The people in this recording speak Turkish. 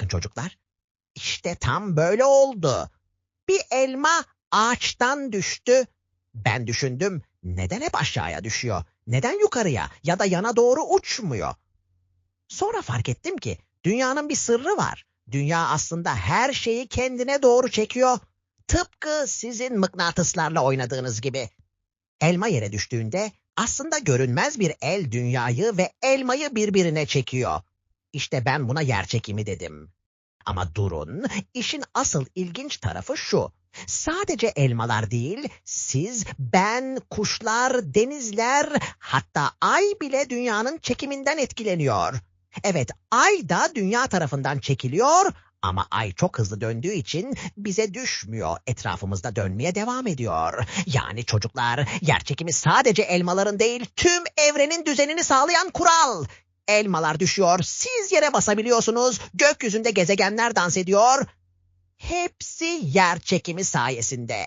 bakın çocuklar. İşte tam böyle oldu. Bir elma ağaçtan düştü. Ben düşündüm neden hep aşağıya düşüyor? Neden yukarıya ya da yana doğru uçmuyor? Sonra fark ettim ki dünyanın bir sırrı var. Dünya aslında her şeyi kendine doğru çekiyor. Tıpkı sizin mıknatıslarla oynadığınız gibi. Elma yere düştüğünde aslında görünmez bir el dünyayı ve elmayı birbirine çekiyor. İşte ben buna yer çekimi dedim. Ama durun, işin asıl ilginç tarafı şu. Sadece elmalar değil, siz, ben, kuşlar, denizler, hatta ay bile dünyanın çekiminden etkileniyor. Evet, ay da dünya tarafından çekiliyor ama ay çok hızlı döndüğü için bize düşmüyor, etrafımızda dönmeye devam ediyor. Yani çocuklar, yerçekimi sadece elmaların değil, tüm evrenin düzenini sağlayan kural. Elmalar düşüyor, siz yere basabiliyorsunuz, gökyüzünde gezegenler dans ediyor. Hepsi yer çekimi sayesinde.